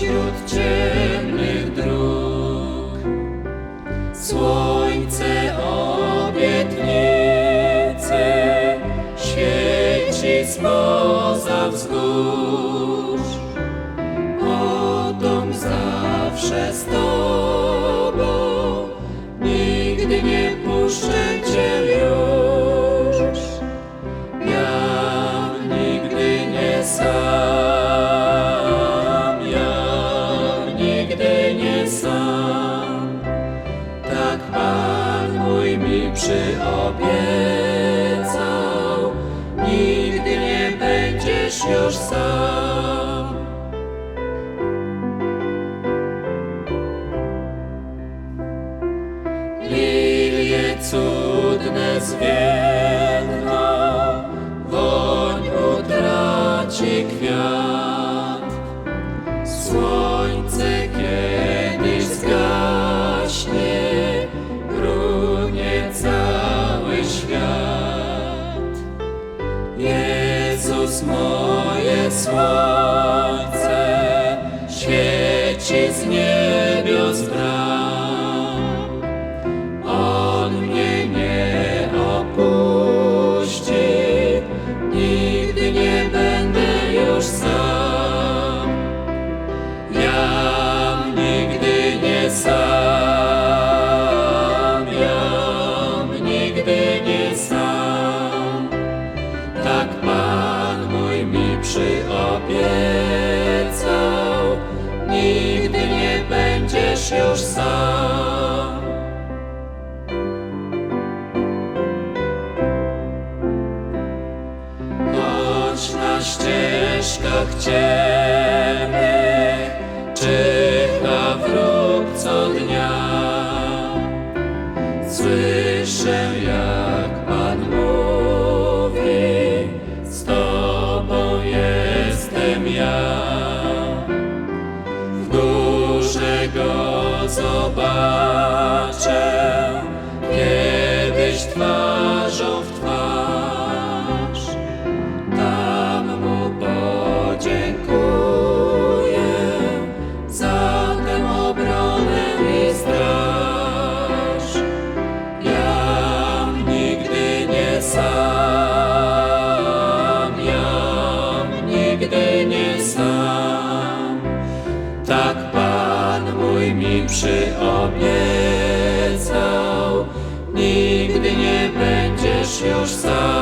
pośród ciemnych dróg. Słońce obietnice świeci spoza wzgórz. O dom zawsze z Tobą, nigdy nie puszczę Cię. Już sam. Lilie cudne zwiędną, woń utraci kwiat. Słońce Moje słońce, świeci z niebios będziesz już sam. Choć na ścieżkach ciemnych czyha wróg co dnia. Słyszę jak Pan mówi, z Tobą jestem ja. Собаче. Mi przyobiecał, nigdy nie będziesz już sam.